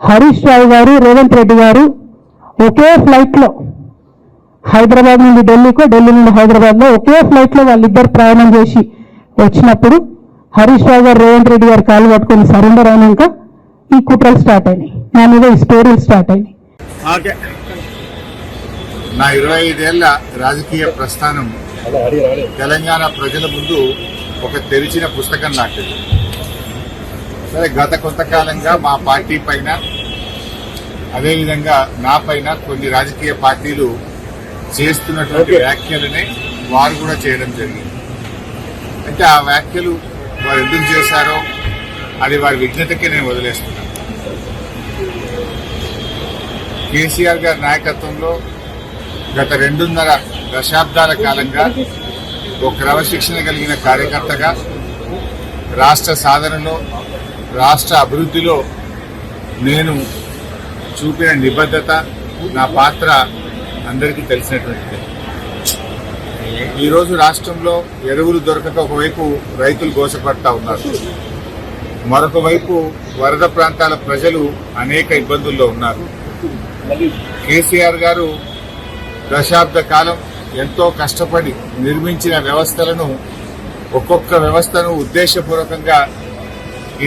హరీష్ రావు గారు రేవంత్ రెడ్డి గారు ఒకే ఫ్లైట్లో హైదరాబాద్ నుండి ఢిల్లీకో ఢిల్లీ నుండి హైదరాబాద్లో ఒకే ఫ్లైట్లో వాళ్ళిద్దరు ప్రయాణం చేసి వచ్చినప్పుడు హరీష్ రావు గారు రేవంత్ రెడ్డి గారు కాలు పట్టుకొని సరెండర్ అయినాక ఈ కుట్రలు స్టార్ట్ అయినాయి. నా మీద ఈ స్టోరీలు స్టార్ట్ అయినాయి. ఓకే. నా ఇరవై ఐదేళ్ళ రాజకీయ ప్రస్థానం తెలంగాణ ప్రజల ముందు ఒక తెరిచిన పుస్తకం లాంటిది. సరే గత కొంతకాలంగా మా పార్టీ పైన అదేవిధంగా నా పైన కొన్ని రాజకీయ పార్టీలు చేస్తున్నటువంటి వ్యాఖ్యలనే వారు కూడా చేయడం జరిగింది. అంటే ఆ వ్యాఖ్యలు వారు ఎందుకు చేశారో అది వారి విజ్ఞతకే నేను వదిలేస్తున్నాను కేసీఆర్ గారి నాయకత్వంలో గత రెండున్నర దశాబ్దాల కాలంగా ఒక క్రమశిక్షణ కలిగిన కార్యకర్తగా రాష్ట్ర సాధనలో రాష్ట్ర అభివృద్ధిలో నేను చూపిన నిబద్ధత నా పాత్ర అందరికీ తెలిసినటువంటిది. ఈరోజు రాష్ట్రంలో ఎరువులు దొరకక ఒకవైపు రైతులు గోసపడతా ఉన్నారు. మరొక వైపు వరద ప్రాంతాల ప్రజలు అనేక ఇబ్బందుల్లో ఉన్నారు. కేసీఆర్ గారు దశాబ్ద కాలం ఎంతో కష్టపడి నిర్మించిన వ్యవస్థలను ఒక్కొక్క వ్యవస్థను ఉద్దేశపూర్వకంగా